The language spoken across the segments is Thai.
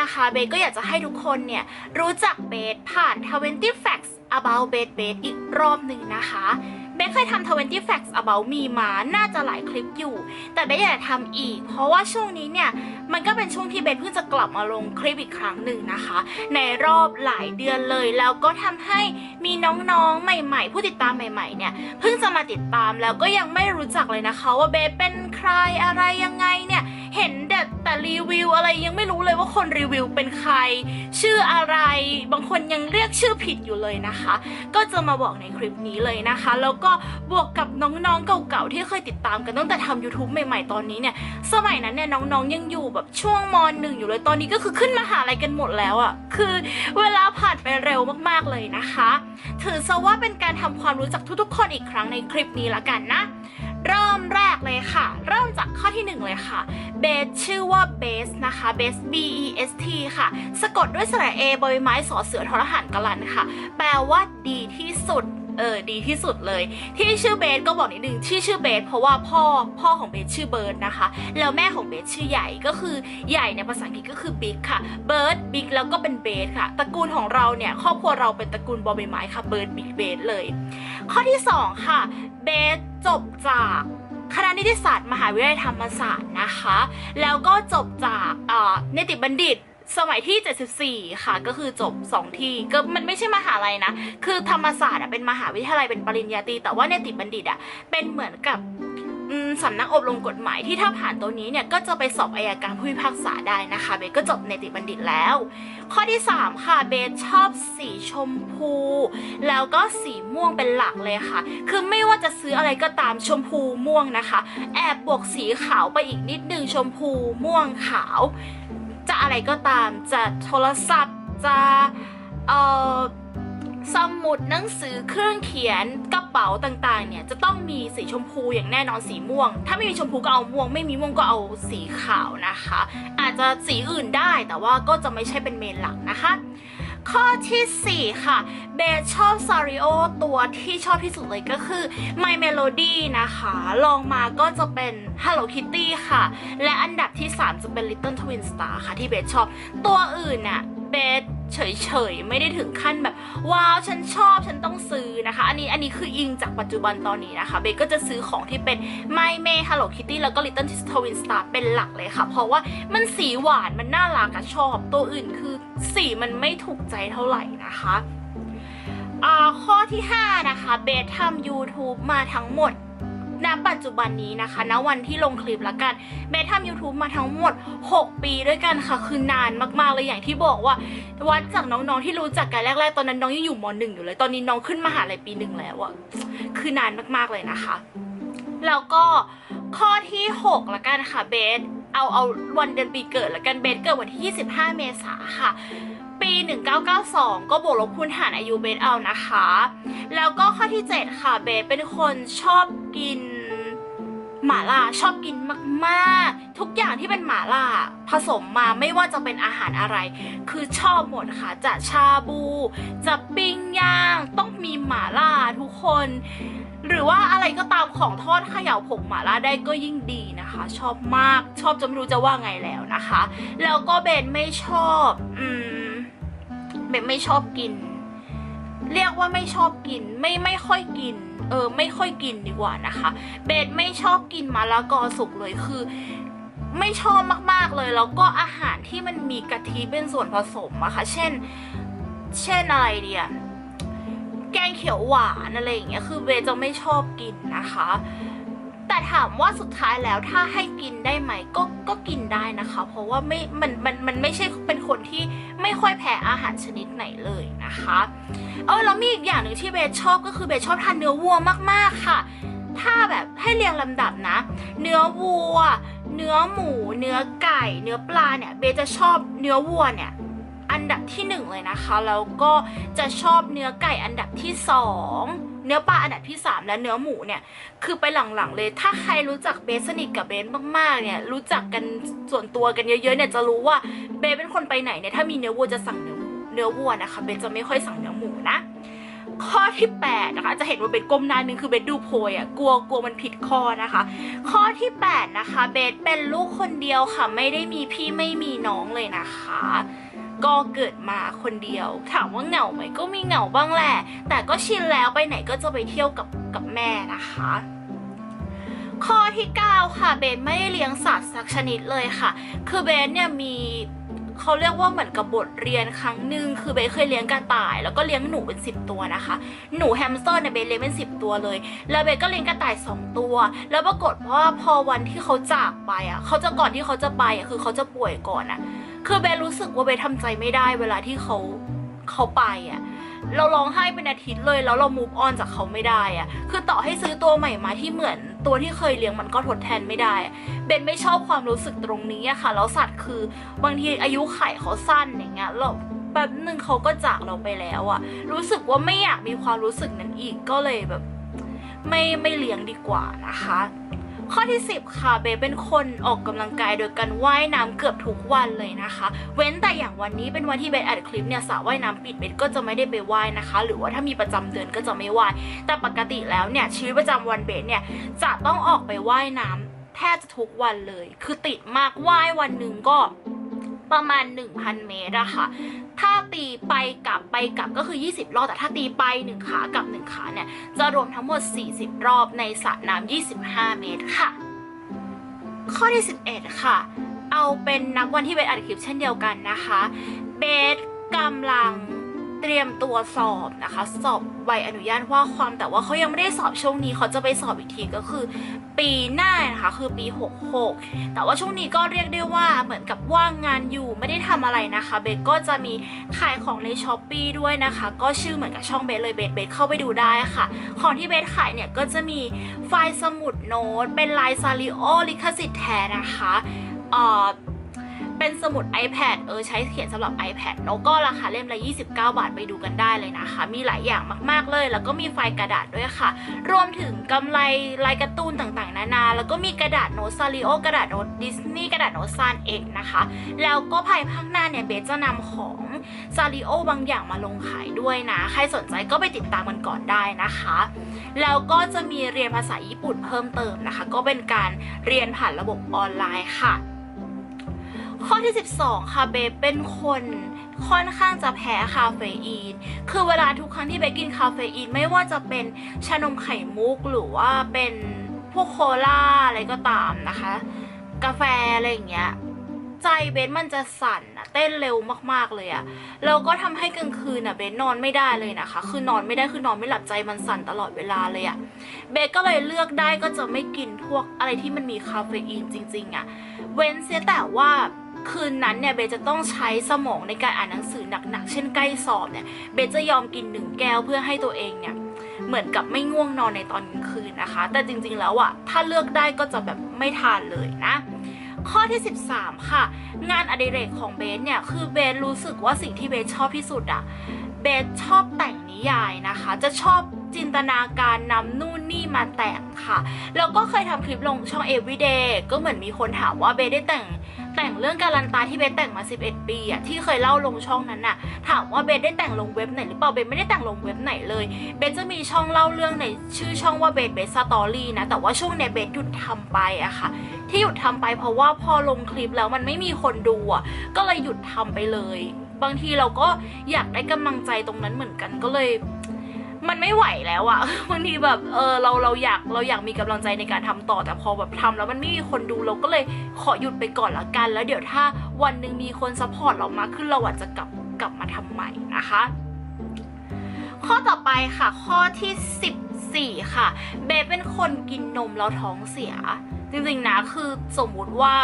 นะคะเบสก็อยากจะให้ทุกคนเนี่ย รู้จักเบสผ่าน 20 facts about เบสเบสอีกรอบหนึ่งนะคะเบสเคยทำ20 facts about me มา น่าจะหลายคลิปอยู่ แต่เบสอยากจะทำอีก เพราะว่าช่วงนี้เนี่ย มันก็เป็นช่วงที่เบสเพิ่งจะกลับมาลงคลิปอีกครั้งหนึ่งนะคะ ในรอบหลายเดือนเลย แล้วก็ทำให้มีน้องๆ ใหม่ๆ ผู้ติดตามใหม่ๆ เนี่ย เพิ่งจะมาติดตามแล้วก็ยังไม่รู้จักเลยนะคะ ว่าเบสเป็นใครอะไรยังไงเนี่ย เห็นแต่แต่รีวิวอะไรยังไม่รู้เลยว่าคนรีวิวเป็นใคร ชื่ออะไร บางคนยังเรียกชื่อผิดอยู่เลยนะคะ ก็จะมาบอกในคลิปนี้เลยนะคะ แล้วก็บวกกับน้องๆเก่าๆที่เคยติดตามกันตั้งแต่ทำ YouTube ใหม่ๆตอนนี้เนี่ย สมัยนั้นเนี่ยน้องๆยังอยู่แบบช่วงมหนึ่งอยู่เลยตอนนี้ก็คือขึ้นมาหาอะไรกันหมดแล้วอะ่ะคือเวลาผ่านไปเร็วมากๆเลยนะคะ ถือซะว่าเป็นการทำความรู้จักทุกๆ คนอีกครั้งในคลิปนี้ละกันนะ เริ่มแรกเลยค่ะ เริ่มจากข้อที่หนึ่งเลยค่ะเบสชื่อว่าเบสนะคะเบส B E S T ค่ะ สะกดด้วยสระเอบอยไม้สอเสือทรหันกลันค่ะ แปลว่าดีที่สุดเออดีที่สุดเลย ที่ชื่อเบสก็บอกนิดนึงที่ชื่อเบสเพราะว่าพ่อพ่อของเบสชื่อเบิร์ดนะคะ แล้วแม่ของเบสชื่อใหญ่ก็คือใหญ่ในภาษาอังกฤษก็คือบิ๊กค่ะเบิร์ดบิ๊กแล้วก็เป็นเบสค่ะตระกูลของเราเนี่ยครอบครัวเราเป็นตระกูลบอใบไม้ค่ะเบิร์ดบิ๊กเบสเลย ข้อที่สองค่ะเบส จบจากคณะนิติศาสตร์ มหาวิทยาลัยธรรมศาสตร์นะคะ แล้วก็จบจากเอ่อเนติบัณฑิตสมัยที่ 74 ค่ะ ก็คือจบ 2 ที่ ก็มันไม่ใช่มหาลัยนะ คือธรรมศาสตร์เป็นมหาวิทยาลัยเป็นปริญญาตรี แต่ว่าเนติบัณฑิตอะ เป็นเหมือนกับ สำนักอบรมกฎหมายที่ถ้าผ่านตัวนี้เนี่ยก็จะไปสอบอายการผู้พิพากษาได้นะคะเบสก็จบเนติบัณฑิตแล้ว ข้อที่ 3 ค่ะเบสชอบสีชมพู แล้วก็สีม่วงเป็นหลักเลยค่ะ คือไม่ว่าจะซื้ออะไรก็ตามชมพูม่วงนะคะ แอบบวกสีขาวไปอีกนิดนึงชมพูม่วงขาว จะอะไรก็ตามจะโทรศัพท์จะเอ่อ สมุดหนังสือเครื่องเขียนกระเป๋าต่างๆ เนี่ยจะต้องมีสีชมพูอย่างแน่นอนสีม่วง ถ้าไม่มีชมพูก็เอาม่วง ไม่มีม่วงก็เอาสีขาวนะคะ อาจจะสีอื่นได้แต่ว่าก็จะไม่ใช่เป็นเมนหลักนะคะ ข้อทีสี่4 ค่ะเบสชอบซาริโอตัวที่ชอบที่สุดเลยก็คือ My Melody นะคะลองมาก็จะเป็น Hello Kitty ค่ะ และอันดับที่ 3 จะเป็น Little Twin Star ค่ะที่เบสชอบตัวอื่นน่ะเบส เฉยๆ ไม่ได้ถึงขั้นแบบ ว้าวฉันชอบฉันต้องซื้อนะคะ อันนี้อันนี้คืออิงจากปัจจุบันตอนนี้นะคะ เบก็จะซื้อของที่เป็น My May Hello Kitty แล้วก็ Little Twin Star เป็นหลักเลยค่ะ เพราะว่ามันสีหวานมันน่ารักอะชอบตัวอื่นคือสีมันไม่ถูกใจเท่าไหร่นะคะข้อที่ 5 นะคะ เบสทำ YouTube มาทั้งหมด ณปัจจุบันนี้นะคะณวันที่ลงคลิปละกันเบสทำ YouTube มาทั้งหมด 6 ปีด้วยกันค่ะ คือนานมากๆเลยอย่างที่บอกว่า วัดจากน้องๆที่รู้จักกันแรกๆ ตอนนั้นน้องยังอยู่มหนึ่งอยู่เลย ตอนนี้น้องขึ้นมหาลัยปีหนึ่งแล้วอะคือนานมากๆเลยนะคะ แล้วก็ข้อที่6ละกันค่ะเบสเอาเอาวันเดือนปีเกิดละกันเบสเกิดวันที่ 25 เมษาค่ะปี 1992 ก็บวกลบคูณหารอายุเบสเอานะคะ แล้วก็ข้อที่ 7 ค่ะ เบสเป็นคนชอบกิน หม่าล่าชอบกินมากๆ ทุกอย่างที่เป็นหม่าล่าผสมมาไม่ว่าจะเป็นอาหารอะไร คือชอบหมดค่ะจะชาบู จะปิ้งย่าง ต้องมีหม่าล่าทุกคน หรือว่าอะไรก็ตามของทอดขย่าผงหม่าล่าได้ก็ยิ่งดีนะคะ ชอบมากชอบจนไม่รู้จะว่าไงแล้วนะคะ แล้วก็เบนไม่ชอบ อืมเบนไม่ชอบกิน เรียกว่าไม่ชอบกินไม่ไม่ค่อยกิน เออ ไม่ค่อยกินดีกว่านะคะ เบสไม่ชอบกินมะละกอสุกเลยคือ ไม่ชอบมากๆเลย แล้วก็อาหารที่มันมีกะทิเป็นส่วนผสมอะค่ะ เช่น เช่นอะไรเดียแกงเขียวหวานอะไรอย่างเงี้ยคือเบสจะไม่ชอบกินนะคะ แต่ถามว่าสุดท้ายแล้วถ้าให้กินได้ไหมก็ก็กินได้นะคะ เพราะว่าไม่มันมันมันไม่ใช่เป็นคนที่ไม่ค่อยแพ้อาหารชนิดไหนเลยนะคะเออแล้วมีอีกอย่างหนึ่งที่เบสชอบก็คือเบสชอบทานเนื้อวัวมากๆค่ะ ถ้าแบบให้เรียงลำดับนะ เนื้อวัว เนื้อหมู เนื้อไก่ เนื้อปลาเนี่ยเบสจะชอบเนื้อวัวเนี่ยอันดับที่หนึ่งเลยนะคะ แล้วก็จะชอบเนื้อไก่อันดับที่สอง เนื้อปลาอันดับที่สามและเนื้อหมูเนี่ยคือไปหลังๆเลย ถ้าใครรู้จักเบสสนิทกับเบสมากๆเนี่ยรู้จักกันส่วนตัวกันเยอะๆเนี่ยจะรู้ว่าเบสเป็นคนไปไหนเนี่ยถ้ามีเนื้อวัวจะสั่งเนื้อเนื้อวัวนะคะเบสจะไม่ค่อยสั่งเนื้อหมูนะข้อที่8นะคะจะเห็นว่าเบสก้มหน้านึงคือเบสดูโพยอะกลัวกลัวมันผิดข้อนะคะ ข้อที่8นะคะเบสเป็นลูกคนเดียวค่ะ ไม่ได้มีพี่ไม่มีน้องเลยนะคะ ก็เกิดมาคนเดียว ถามว่าเหงาไหมก็มีเหงาบ้างแหละ แต่ก็ชินแล้วไปไหนก็จะไปเที่ยวกับกับแม่นะคะ ข้อที่ 9 ค่ะเบสไม่ได้เลี้ยงสัตว์สักชนิดเลยค่ะ คือเบสเนี่ยมีเขาเรียกว่าเหมือนกับบทเรียนครั้งหนึ่งคือเบสเคยเลี้ยงกระต่าย แล้วก็เลี้ยงหนูเป็น 10 ตัวนะคะ หนูแฮมสเตอร์เนี่ยเบสเลี้ยงเป็น 10 ตัวเลย แล้วเบสก็เลี้ยงกระต่าย 2 ตัว แล้วปรากฏว่าพอวันที่เขาจากไปอะเขาจะก่อนที่เขาจะไปอะคือเขาจะป่วยก่อนอะ คือเบสรู้สึกว่าเบสทำใจไม่ได้เวลาที่เขาเขาไปอะเราร้องไห้เป็นอาทิตย์เลยแล้วเรา move on จากเขาไม่ได้อะคือต่อให้ซื้อตัวใหม่มาที่เหมือนตัวที่เคยเลี้ยงมันก็ทดแทนไม่ได้อะเบนไม่ชอบความรู้สึกตรงนี้อะค่ะ แล้วสัตว์คือบางทีอายุไขเขาสั้นอย่างเงี้ยเราแป๊บหนึ่งเขาก็จากเราไปแล้วอะรู้สึกว่าไม่อยากมีความรู้สึกนั้นอีกก็เลยแบบ ไม่ไม่เลี้ยงดีกว่านะคะ ข้อที่ 10 ค่ะเบเป็นคนออกกำลังกายโดยการว่ายน้ำเกือบทุกวันเลยนะคะ เว้นแต่อย่างวันนี้เป็นวันที่เบอัดคลิปเนี่ยสระว่ายน้ำปิดเบสก็จะไม่ได้ไปว่ายนะคะ หรือว่าถ้ามีประจำเดือนก็จะไม่ว่าย แต่ปกติแล้วเนี่ยชีวิตประจำวันเบสเนี่ยจะต้องออกไปว่ายน้ำแทบจะทุกวันเลย คือติดมากว่ายวันหนึ่งก็ ประมาณ 1,000 เมตรอะค่ะ ถ้าตีไปกลับไปกลับก็คือ 20 รอบ แต่ถ้าตีไป 1 ขากับ 1 ขาเนี่ย จะรวมทั้งหมด 40 รอบในสระน้ำ25 เมตรค่ะ ข้อที่ 11 ค่ะ เอาเป็นนับวันที่เบสอัดคลิปเช่นเดียวกันนะคะ เบสกำลัง เตรียมตัวสอบนะคะ สอบใบอนุญาตว่าความแต่ว่าเขายังไม่ได้สอบช่วงนี้เขาจะไปสอบอีกทีก็คือ ปีหน้านะคะคือปี 66 แต่ว่าช่วงนี้ก็เรียกได้ว่าเหมือนกับว่างงานอยู่ไม่ได้ทำอะไรนะคะเบสก็จะมีขายของในช้อปปีด้วยนะคะ ก็ชื่อเหมือนกับช่องเบสเลยเบสเบสเข้าไปดูได้ค่ะ ของที่เบสขายเนี่ยก็จะมีไฟล์สมุดโน้ตเป็นลายซาริโอลิขสิทธิ์แท้นะคะเอ่อ เป็นสมุด iPad เออใช้เขียนสำหรับ iPad เนอะก็ราคาเล่มละ 29 บาทไปดูกันได้เลยนะคะ มีหลายอย่างมากๆเลย แล้วก็มีไฟล์กระดาษด้วยค่ะ รวมถึงกำไรลายการ์ตูนต่างๆ นานา แล้วก็มีกระดาษโน้ตซาริโอกระดาษโน้ตดิสนีย์กระดาษโน้ตซานเอกนะคะ แล้วก็ภายภาคหน้าเนี่ยเบสจะนำของซาริโอบางอย่างมาลงขายด้วยนะ ใครสนใจก็ไปติดตามกันก่อนได้นะคะ แล้วก็จะมีเรียนภาษาญี่ปุ่นเพิ่มเติมนะคะ ก็เป็นการเรียนผ่านระบบออนไลน์ค่ะ ข้อที่ 12 ค่ะเบเป็นคนค่อนข้างจะแพ้คาเฟอีน คือเวลาทุกครั้งที่เบกินคาเฟอีนไม่ว่าจะเป็นชานมไข่มุกหรือว่าเป็นพวกโคลาอะไรก็ตามนะคะ กาแฟอะไรอย่างเงี้ยใจเบสมันจะสั่นอะเต้นเร็วมากๆเลยอะแล้วก็ทำให้กลางคืนอะเบสนอนไม่ได้เลยนะคะ คือนอนไม่ได้คือนอนไม่หลับใจมันสั่นตลอดเวลาเลยอะเบสก็เลยเลือกได้ก็จะไม่กินพวกอะไรที่มันมีคาเฟอีนจริง ๆอะเว้นเสียแต่ว่า คืนนั้นเนี่ยเบจะต้องใช้สมองในการอ่านหนังสือหนักๆ เช่นใกล้สอบเนี่ยเบจะยอมกินหนึ่งแก้วเพื่อให้ตัวเองเนี่ยเหมือนกับไม่ง่วงนอนในตอนกลางคืนนะคะ แต่จริงๆแล้วอะถ้าเลือกได้ก็จะแบบไม่ทานเลยนะ ข้อที่ 13 ค่ะ งานอดิเรกของเบสเนี่ยคือเบสรู้สึกว่าสิ่งที่เบสชอบที่สุดอะเบสชอบแต่งนิยายนะคะ จะชอบจินตนาการนำนู่นนี่มาแต่งค่ะ แล้วก็เคยทำคลิปลงช่อง Everyday ก็เหมือนมีคนถามว่าเบสได้แต่ง แต่งเรื่องการันตาที่เบสแต่งมา 11 ปีอะที่เคยเล่าลงช่องนั้นน่ะ ถามว่าเบสได้แต่งลงเว็บไหนหรือเปล่าเบสไม่ได้แต่งลงเว็บไหนเลย เบสจะมีช่องเล่าเรื่องในชื่อช่องว่าเบสเบสสตอรี่นะ แต่ว่าช่วงเนี้ยเบสหยุดทำไปอะค่ะ ที่หยุดทำไปเพราะว่าพอลงคลิปแล้วมันไม่มีคนดูอะก็เลยหยุดทำไปเลย บางทีเราก็อยากได้กำลังใจตรงนั้นเหมือนกันก็เลย มันไม่ไหวแล้วอะบางทีแบบเออเราเราอยากเราอยากมีกำลังใจในการทำต่อแต่พอแบบทำแล้วมันไม่มีคนดูเราก็เลยขอหยุดไปก่อนละกัน แล้วเดี๋ยวถ้าวันหนึ่งมีคนซัพพอร์ตเรามากขึ้นเราอาจจะกลับกลับมาทำใหม่นะคะ ข้อต่อไปค่ะ ข้อที่ 14 ค่ะ เบเป็นคนกินนมแล้วท้องเสีย จริงๆนะคือสมมุติว่า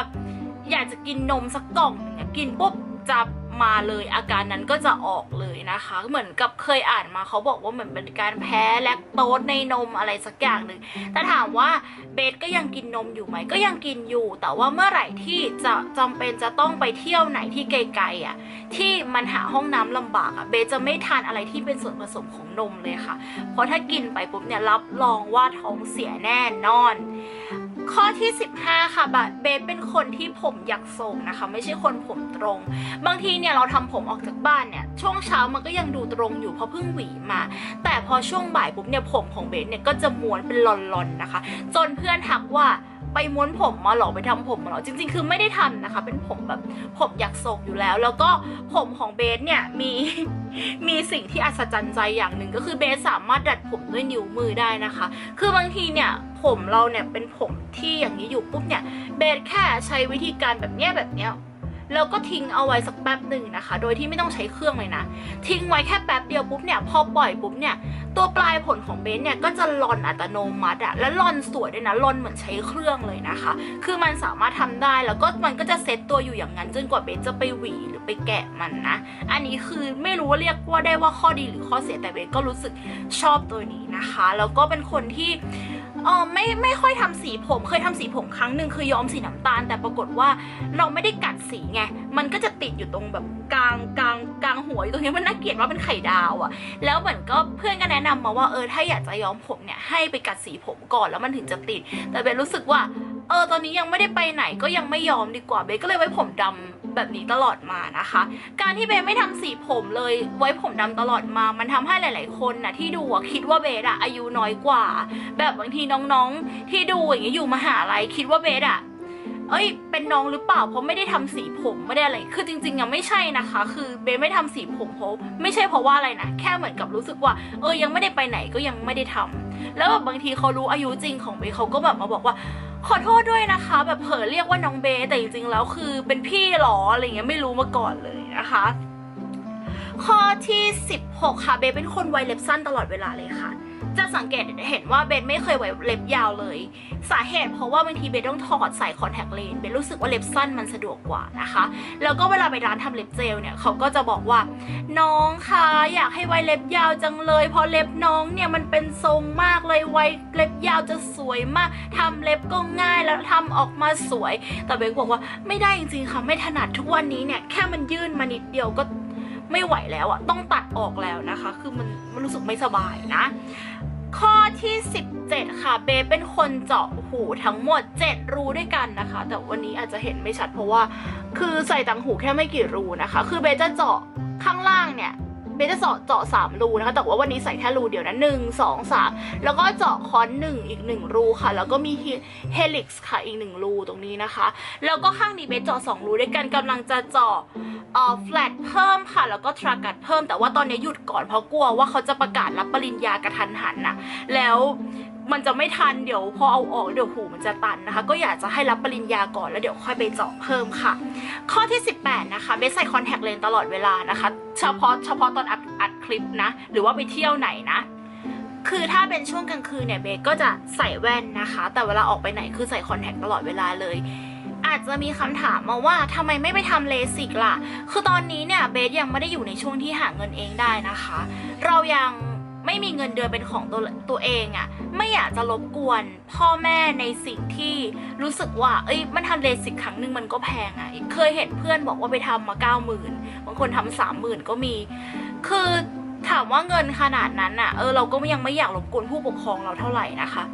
อยากจะกินนมสักกล่องหนึงอะกินปุ๊บจะ มาเลยอาการนั้นก็จะออกเลยนะคะ เหมือนกับเคยอ่านมาเขาบอกว่าเหมือนเป็นการแพ้แลคโตสในนมอะไรสักอย่างหนึ่งแต่ถามว่าเบสก็ยังกินนมอยู่ไหมก็ยังกินอยู่ แต่ว่าเมื่อไหร่ที่จะจำเป็นจะต้องไปเที่ยวไหนที่ไกลๆอะที่มันหาห้องน้ำลำบากอะเบสจะไม่ทานอะไรที่เป็นส่วนผสมของนมเลยค่ะ เพราะถ้ากินไปปุ๊บเนี่ยรับรองว่าท้องเสียแน่นอน ข้อที่ 15 ค่ะบะเบสเป็นคนที่ผมอยากทรงนะคะ ไม่ใช่คนผมตรง บางทีเนี่ยเราทำผมออกจากบ้านเนี่ยช่วงเช้ามันก็ยังดูตรงอยู่เพราะเพิ่งหวีมา แต่พอช่วงบ่ายปุ๊บเนี่ยผมของเบสเนี่ยก็จะม้วนเป็นลอนๆนะคะ จนเพื่อนทักว่าไปม้วนผมมาหรอไปทำผมมาหรอจริง ๆ คือไม่ได้ทำนะคะ เป็นผมแบบผมอยากโศกอยู่แล้ว แล้วก็ผมของเบสเนี่ยมีมีสิ่งที่อัศจรรย์ใจอย่างหนึ่งก็คือเบสสามารถดัดผมด้วยนิ้วมือได้นะคะ คือบางทีเนี่ย ผมเราเนี่ยเป็นผมที่อย่างนี้อยู่ปุ๊บเนี่ยเบสแค่ใช้วิธีการแบบเนี้ยแบบเนี้ยแล้วก็ทิ้งเอาไว้สักแป๊บหนึ่งนะคะ โดยที่ไม่ต้องใช้เครื่องเลยนะ ทิ้งไว้แค่แป๊บเดียวปุ๊บเนี่ย พอปล่อยปุ๊บเนี่ย ตัวปลายผลของเบสเนี่ยก็จะลอนอัตโนมัติอะและลอนสวยด้วยนะลอนเหมือนใช้เครื่องเลยนะคะ คือมันสามารถทำได้แล้วก็มันก็จะเซตตัวอยู่อย่างนั้น จนกว่าเบสจะไปหวีหรือไปแกะมันนะ อันนี้คือไม่รู้ว่าเรียกว่าได้ว่าข้อดีหรือข้อเสียแต่เบสก็รู้สึกชอบตัวนี้นะคะ แล้วก็เป็นคนที่ เออไม่ไม่ค่อยทำสีผม เคยทำสีผมครั้งหนึ่งคือย้อมสีน้ำตาล แต่ปรากฏว่าเราไม่ได้กัดสีไง มันก็จะติดอยู่ตรงแบบกลางกลางกลางหัวอยู่ตรงนี้มันน่าเกลียดว่าเป็นไข่ดาวอะแล้วเหมือนก็เพื่อนก็แนะนำมาว่าเออถ้าอยากจะย้อมผมเนี่ยให้ไปกัดสีผมก่อนแล้วมันถึงจะติด แต่เบสรู้สึกว่าเออตอนนี้ยังไม่ได้ไปไหนก็ยังไม่ยอมดีกว่าเบสก็เลยไว้ผมดำ แบบนี้ตลอดมานะคะ การที่เบสไม่ทำสีผมเลยไว้ผมดำตลอดมา มันทำให้หลาย ๆ คนนะที่ดูอะคิดว่าเบสอะอายุน้อยกว่า แบบบางทีน้องๆ ที่ดูอย่างเงี้ยอยู่มหาลัยคิดว่าเบสอะเอ้ย เป็นน้องหรือเปล่า เพราะไม่ได้ทำสีผมไม่ได้อะไร คือจริงๆยังไม่ใช่นะคะ คือเบสไม่ทำสีผมเพราะไม่ใช่เพราะว่าอะไรนะ แค่เหมือนกับรู้สึกว่า เออ ยังไม่ได้ไปไหนก็ยังไม่ได้ทำแล้วแบบบางทีเขารู้อายุจริงของเบสเขาก็แบบมาบอกว่า ขอโทษด้วยนะคะ แบบเผลอเรียกว่าน้องเบแต่จริงๆแล้วคือเป็นพี่หรออะไรเงี้ยไม่รู้มาก่อนเลยนะคะ ข้อที่ 16 ค่ะเบเป็นคนไวเล็บสั้นตลอดเวลาเลยค่ะ จะสังเกตเห็นว่าเบสไม่เคยไว้เล็บยาวเลย สาเหตุเพราะว่าบางทีเบสต้องถอดใส่คอนแทคเลนส์เบสรู้สึกว่าเล็บสั้นมันสะดวกกว่านะคะ แล้วก็เวลาไปร้านทำเล็บเจลเนี่ยเขาก็จะบอกว่า น้องคะอยากให้ไว้เล็บยาวจังเลย เพราะเล็บน้องเนี่ยมันเป็นทรงมากเลยไว้เล็บยาวจะสวยมากทำเล็บก็ง่ายแล้วทำออกมาสวย แต่เบสบอกว่าไม่ได้จริงๆค่ะไม่ถนัดทุกวันนี้เนี่ยแค่มันยื่นมานิดเดียวก็ไม่ไหวแล้วอะต้องตัดออกแล้วนะคะ คือมันมันรู้สึกไม่สบายนะ ที่ 17 ค่ะ เบเป็นคนเจาะหูทั้งหมด 7 รูด้วยกันนะคะ แต่วันนี้อาจจะเห็นไม่ชัดเพราะว่า คือใส่ต่างหูแค่ไม่กี่รูนะคะ คือเบจะเจาะข้างล่างเนี่ย เบสจะเจาะเจาะสามรูนะคะ แต่ว่าวันนี้ใส่แค่รูเดียวนะหนึ่งสองสามแล้วก็เจาะคอนหนึ่งอีกหนึ่งรูค่ะ แล้วก็มีเฮลิกซ์ค่ะอีกหนึ่งรูตรงนี้นะคะ แล้วก็ข้างนี้เบสเจาะสองรูด้วยกันกำลังจะเจาะเอ่อแฟลตเพิ่มค่ะ แล้วก็ทรากัดเพิ่ม แต่ว่าตอนนี้หยุดก่อนเพราะกลัวว่าเขาจะประกาศรับปริญญากระทันหันนะแล้ว มันจะไม่ทันเดี๋ยวพอเอาออกเดี๋ยวหูมันจะตันนะคะ ก็อยากจะให้รับปริญญาก่อนแล้วเดี๋ยวค่อยไปเจาะเพิ่มค่ะ ข้อที่ 18 นะคะเบสใส่คอนแทคเลนตลอดเวลานะคะ เฉพาะเฉพาะตอนอัดอัดคลิปนะ หรือว่าไปเที่ยวไหนนะคือถ้าเป็นช่วงกลางคืนเนี่ยเบสก็จะใส่แว่นนะคะ แต่เวลาออกไปไหนคือใส่คอนแทคตลอดเวลาเลย อาจจะมีคำถามมาว่าทำไมไม่ไปทำเลสิกล่ะ คือตอนนี้เนี่ยเบสยังไม่ได้อยู่ในช่วงที่หาเงินเองได้นะคะ เรายัง ไม่มีเงินเดือนเป็นของตัวตัวเองอะ่ะไม่อยากจะรบกวนพ่อแม่ในสิ่งที่รู้สึกว่า เอ้ยมันทำเลสิกครั้งหนึ่งมันก็แพงอะ่ะเคยเห็นเพื่อนบอกว่าไปทำมาเก้าหมื่นบางคนทำสามหมื่นก็มี คือถามว่าเงินขนาดนั้นอะเออเราก็ยังไม่อยากรบกวนผู้ปกครองเราเท่าไหร่นะคะ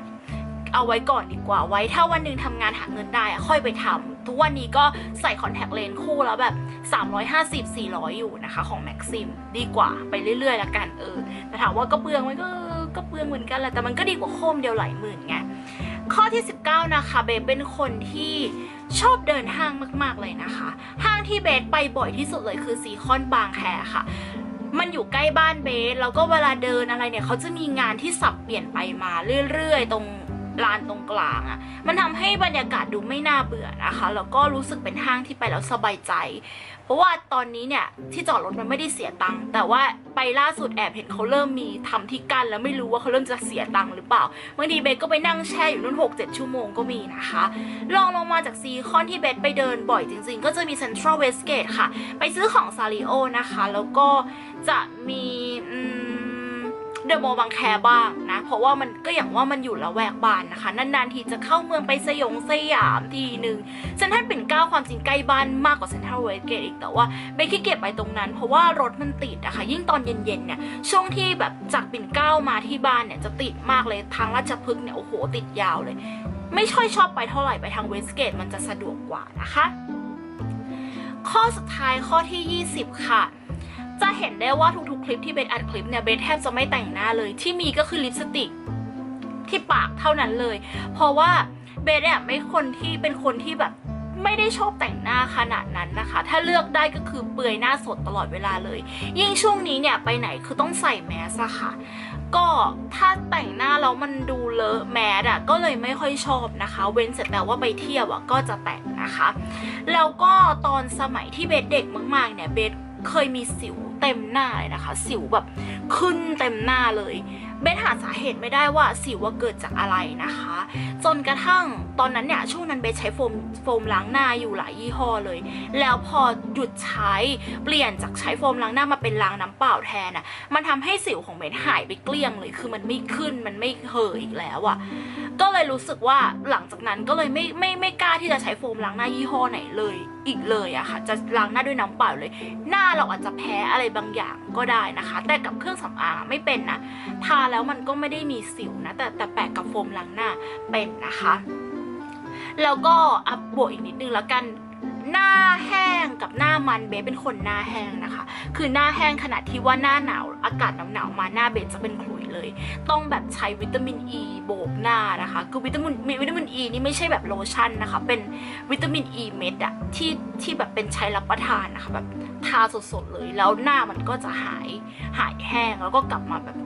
เอาไว้ก่อนดีกว่าไว้ ถ้าวันหนึ่งทำงานหาเงินได้ค่อยไปทำทุกวันนี้ก็ใส่คอนแทคเลนส์คู่แล้วแบบ 350 400 อยู่นะคะ ของแม็กซิมดีกว่าไปเรื่อยๆละกันเออแต่ถามว่าก็เปลืองไหมก็ก็เปลืองเหมือนกันแหละแต่มันก็ดีกว่าโคมเดียวหลายหมื่นไงข้อที่ 19 นะคะเบสเป็นคนที่ชอบเดินห้างมากๆเลยนะคะ ห้างที่เบสไปบ่อยที่สุดเลยคือซีคอนบางแคค่ะมันอยู่ใกล้บ้านเบสแล้วก็เวลาเดินอะไรเนี่ยเขาจะมีงานที่สับเปลี่ยนไปมาเรื่อยๆ ตรง ลานตรงกลางอะ่ะ มันทำให้บรรยากาศดูไม่น่าเบื่อนะคะ แล้วก็รู้สึกเป็นห้างที่ไปแล้วสบายใจ เพราะว่าตอนนี้เนี่ยที่จอดรถมันไม่ได้เสียตังค์ แต่ว่าไปล่าสุดแอบเห็นเขาเริ่มมีทำที่กั้นแล้วไม่รู้ว่าเขาเริ่มจะเสียตังค์หรือเปล่า บางทีเบสก็ไปนั่งแช่อยู่นู่นหกเจ็ดชั่วโมงก็มีนะคะ ลองลงมาจากซีคอนที่เบสไปเดินบ่อยจริงๆ ก็จะมีเซ็นทรัลเวสเกตค่ะ ไปซื้อของซาริโอนะคะ แล้วก็จะมี เดอะมอลล์บางแคบ้างนะ เพราะว่ามันก็อย่างว่ามันอยู่ละแวกบ้านนะคะ นานๆทีจะเข้าเมืองไปสยองสยามทีหนึ่งเซ็นทรัลปิ่นเกล้าความจริงใกล้บ้านมากกว่าเซ็นทรัลเวสเกตอีกแต่ว่าเบสขี้เกียจไปตรงนั้น เพราะว่ารถมันติดอะคะ่ะยิ่งตอนเย็นๆเนี่ยช่วงที่แบบจากปิ่นเกล้ามาที่บ้านเนี่ยจะติดมากเลยทางราชพฤกษ์เนี่ยโอ้โหติดยาวเลย ไม่ค่อยชอบไปเท่าไหร่ไปทางเวสเกตมันจะสะดวกกว่านะคะ ข้อสุดท้ายข้อที่ 20 ค่ะ จะเห็นได้ว่าทุกๆคลิปที่เบสอัดคลิปเนี่ยเบสแทบจะไม่แต่งหน้าเลย ที่มีก็คือลิปสติกที่ปากเท่านั้นเลย เพราะว่าเบสเนี่ยไม่คนที่เป็นคนที่แบบไม่ได้ชอบแต่งหน้าขนาดนั้นนะคะ ถ้าเลือกได้ก็คือเปลือยหน้าสดตลอดเวลาเลย ยิ่งช่วงนี้เนี่ยไปไหนคือต้องใส่แมสอะค่ะ ก็ถ้าแต่งหน้าแล้วมันดูเลอะแมสอะก็เลยไม่ค่อยชอบนะคะ เว้นเสร็จแล้วว่าไปเที่ยวอะก็จะแต่งนะคะ แล้วก็ตอนสมัยที่เบสเด็กมากๆเนี่ยเบส เคยมีสิวเต็มหน้าเลยนะคะ สิวแบบขึ้นเต็มหน้าเลยเบสหาสาเหตุไม่ได้ว่าสิวว่าเกิดจากอะไรนะคะ จนกระทั่งตอนนั้นเนี่ยช่วงนั้นเบสใช้โฟมโฟมล้างหน้าอยู่หลายยี่ห้อเลย แล้วพอหยุดใช้เปลี่ยนจากใช้โฟมล้างหน้ามาเป็นล้างน้ำเปล่าแทนอะมันทำให้สิวของเบสหายไปเกลี้ยงเลย คือมันไม่ขึ้นมันไม่เห่ออีกแล้วอะก็เลยรู้สึกว่าหลังจากนั้นก็เลยไม่ไม่ไม่กล้าที่จะใช้โฟมล้างหน้ายี่ห้อไหนเลย อีกเลยอะค่ะ จะล้างหน้าด้วยน้ำเปล่าเลย หน้าเราอาจจะแพ้อะไรบางอย่างก็ได้นะคะ แต่กับเครื่องสำอางอะไม่เป็นนะทาแล้วมันก็ไม่ได้มีสิวนะแต่แต่แปลกกับโฟมล้างหน้าเป็นนะคะ แล้วก็อัพบวกอีกนิดนึงแล้วกันหน้าแห้งกับหน้ามันเบสเป็นคนหน้าแห้งนะคะ คือหน้าแห้งขนาดที่ว่าหน้าหนาวอากาศหนาวๆมาหน้าเบสจะเป็นขลุ เลย ต้องแบบใช้วิตามินอ e ีโบกหน้านะคะ คือวิตามินมีวิตามินอ e ีนี่ไม่ใช่แบบโลชั่นนะคะ เป็นวิตามินอ e ีเม็ดอะที่ที่แบบเป็นใช้รับประทานนะคะแบบทาสดๆเลยแล้วหน้ามันก็จะหายหายแห้งแล้วก็กลับมาแบบ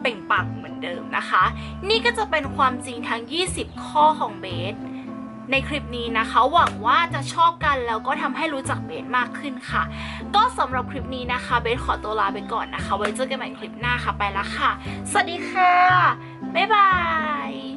เป่งปังเหมือนเดิมนะคะ นี่ก็จะเป็นความจริงทั้ง 20 ข้อของเบส ในคลิปนี้นะคะ หวังว่าจะชอบกันแล้วก็ทำให้รู้จักเบสมากขึ้นค่ะ ก็สำหรับคลิปนี้นะคะเบสขอตัวลาไปก่อนนะคะ ไว้เจอกันใหม่คลิปหน้าค่ะไปละค่ะ สวัสดีค่ะ บ๊ายบาย